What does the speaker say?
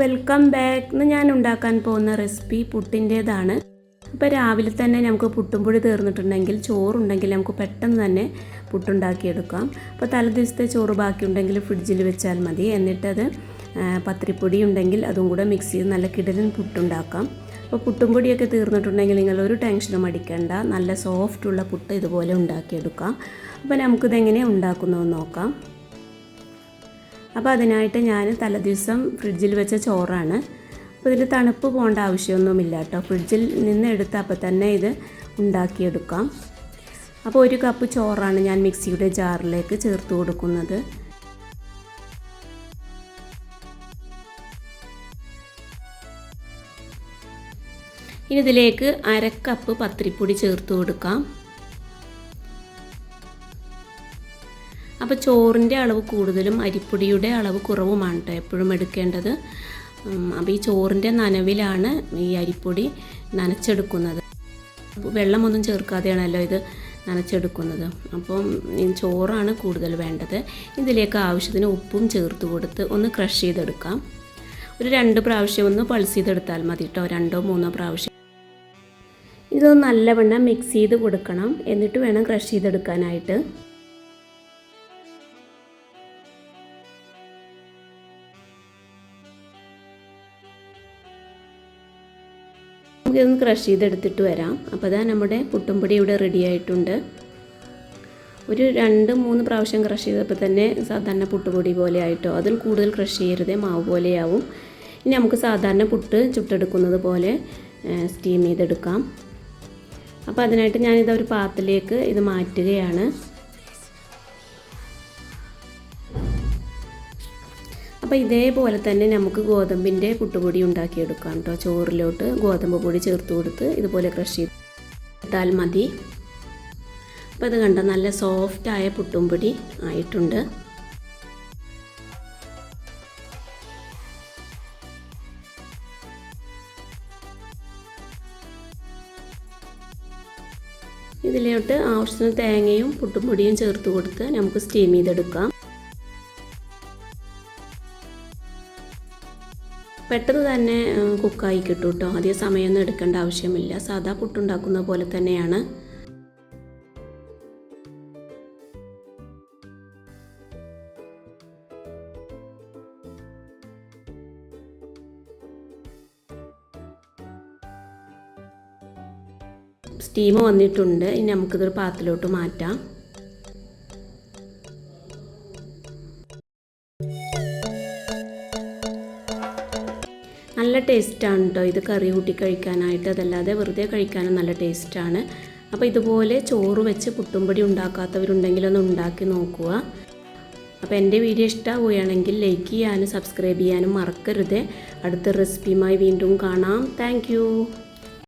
Welcome back എന്ന് ഞാൻ ഉണ്ടാക്കാൻ പോകുന്ന റെസിപ്പി പുട്ടിന്റേതാണ്. ഇപ്പോൾ രാവിലെ തന്നെ നമുക്ക് പുട്ടുംപൊടി തീർന്നിട്ടുണ്ടെങ്കിൽ ചോറുണ്ടെങ്കിൽ നമുക്ക് പെട്ടെന്ന് തന്നെ പുട്ടുണ്ടാക്കിയെടുക്കാം. അപ്പോൾ തലേ ദിവസത്തെ ചോറ് ബാക്കിയുണ്ടെങ്കിൽ ഫ്രിഡ്ജിൽ വെച്ചാൽ മതി. എന്നിട്ടത് പത്തിരിപ്പൊടി ഉണ്ടെങ്കിൽ അതും കൂടെ മിക്സ് ചെയ്ത് നല്ല കിടലൻ പുട്ടുണ്ടാക്കാം. അപ്പോൾ പുട്ടും പൊടിയൊക്കെ തീർന്നിട്ടുണ്ടെങ്കിൽ നിങ്ങൾ ഒരു ടെൻഷനും അടിക്കേണ്ട. നല്ല സോഫ്റ്റുള്ള പുട്ട് ഇതുപോലെ ഉണ്ടാക്കിയെടുക്കാം. അപ്പോൾ നമുക്കിതെങ്ങനെ ഉണ്ടാക്കുന്നതെന്ന് നോക്കാം. അപ്പോൾ അതിനായിട്ട് ഞാൻ തലേദിവസം ഫ്രിഡ്ജിൽ വെച്ച ചോറാണ്. അപ്പോൾ ഇതിൽ തണുപ്പ് പോകേണ്ട ആവശ്യമൊന്നുമില്ല കേട്ടോ. ഫ്രിഡ്ജിൽ നിന്ന് എടുത്ത് അപ്പോൾ തന്നെ ഇത് ഉണ്ടാക്കിയെടുക്കാം. അപ്പോൾ ഒരു കപ്പ് ചോറാണ് ഞാൻ മിക്സിയുടെ ജാറിലേക്ക് ചേർത്ത് കൊടുക്കുന്നത്. ഇനി ഇതിലേക്ക് അരക്കപ്പ് കപ്പ് പത്തിരിപ്പൊടി ചേർത്ത് കൊടുക്കാം. അപ്പോൾ ചോറിന്റെ അളവ് കൂടുതലും അരിപ്പൊടിയുടെ അളവ് കുറവുമാണ് കേട്ടോ എപ്പോഴും എടുക്കേണ്ടത്. അപ്പോൾ ഈ ചോറിന്റെ നനവിലാണ് ഈ അരിപ്പൊടി നനച്ചെടുക്കുന്നത്. വെള്ളമൊന്നും ചേർക്കാതെയാണല്ലോ ഇത് നനച്ചെടുക്കുന്നത്. അപ്പം ചോറാണ് കൂടുതൽ വേണ്ടത്. ഇതിലേക്ക് ആവശ്യത്തിന് ഉപ്പും ചേർത്ത് കൊടുത്ത് ഒന്ന് ക്രഷ് ചെയ്തെടുക്കാം. ഒരു രണ്ട് പ്രാവശ്യം ഒന്ന് പൾസ് ചെയ്തെടുത്താൽ മതി കേട്ടോ രണ്ടോ മൂന്നോ പ്രാവശ്യം. ഇതൊന്ന് നല്ലവണ്ണം മിക്സ് ചെയ്ത് കൊടുക്കണം. എന്നിട്ട് വേണം ക്രഷ് ചെയ്തെടുക്കാനായിട്ട്. നമുക്കിതൊന്ന് ക്രഷ് ചെയ്തെടുത്തിട്ട് വരാം. അപ്പോൾ അതാ നമ്മുടെ പുട്ടുംപൊടി ഇവിടെ റെഡി ആയിട്ടുണ്ട്. ഒരു രണ്ട് മൂന്ന് പ്രാവശ്യം ക്രഷ് ചെയ്തപ്പോൾ തന്നെ സാധാരണ പുട്ടുപൊടി പോലെ ആയിട്ടോ അതിൽ കൂടുതൽ ക്രഷ് ചെയ്യരുതേ മാവ് പോലെയാവും. ഇനി നമുക്ക് സാധാരണ പുട്ട് ചുട്ടെടുക്കുന്നത് പോലെ സ്റ്റീം ചെയ്തെടുക്കാം. അപ്പോൾ അതിനായിട്ട് ഞാനിത് ഒരു പാത്രത്തിലേക്ക് ഇത് മാറ്റുകയാണ്. അപ്പോൾ ഇതേപോലെ തന്നെ നമുക്ക് ഗോതമ്പിന്റെ പുട്ടുപൊടി ഉണ്ടാക്കിയെടുക്കാം കേട്ടോ. ചോറിലോട്ട് ഗോതമ്പ് പൊടി ചേർത്ത് കൊടുത്ത് ഇതുപോലെ ക്രഷ് ചെയ്തിട്ടാൽ മതി. അപ്പോൾ ഇത് കണ്ട നല്ല സോഫ്റ്റായ പുട്ടുംപൊടി ആയിട്ടുണ്ട്. ഇതിലോട്ട് ആവശ്യത്തിന് തേങ്ങയും പുട്ടുംപൊടിയും ചേർത്ത് കൊടുത്ത് നമുക്ക് സ്റ്റീം ചെയ്തെടുക്കാം. പെട്ടെന്ന് തന്നെ കുക്കായി കിട്ടും കേട്ടോ അധികം സമയമൊന്നും എടുക്കേണ്ട ആവശ്യമില്ല. സാധാ പുട്ടുണ്ടാക്കുന്ന പോലെ തന്നെയാണ്. സ്റ്റീം വന്നിട്ടുണ്ട്. ഇനി നമുക്കിതൊരു പാത്രത്തിലോട്ട് മാറ്റാം. നല്ല ടേസ്റ്റാണ് കേട്ടോ ഇത് കറി കൂട്ടി കഴിക്കാനായിട്ട് അതല്ലാതെ വെറുതെ കഴിക്കാനും നല്ല ടേസ്റ്റാണ്. അപ്പോൾ ഇതുപോലെ ചോറ് വെച്ച് പുട്ടുംപൊടി ഉണ്ടാക്കാത്തവരുണ്ടെങ്കിൽ ഒന്ന് ഉണ്ടാക്കി നോക്കുക. അപ്പോൾ എന്റെ വീഡിയോ ഇഷ്ടമാവുകയാണെങ്കിൽ ലൈക്ക് ചെയ്യാനും സബ്സ്ക്രൈബ് ചെയ്യാനും മറക്കരുത്. അടുത്ത റെസിപ്പിയുമായി വീണ്ടും കാണാം. താങ്ക്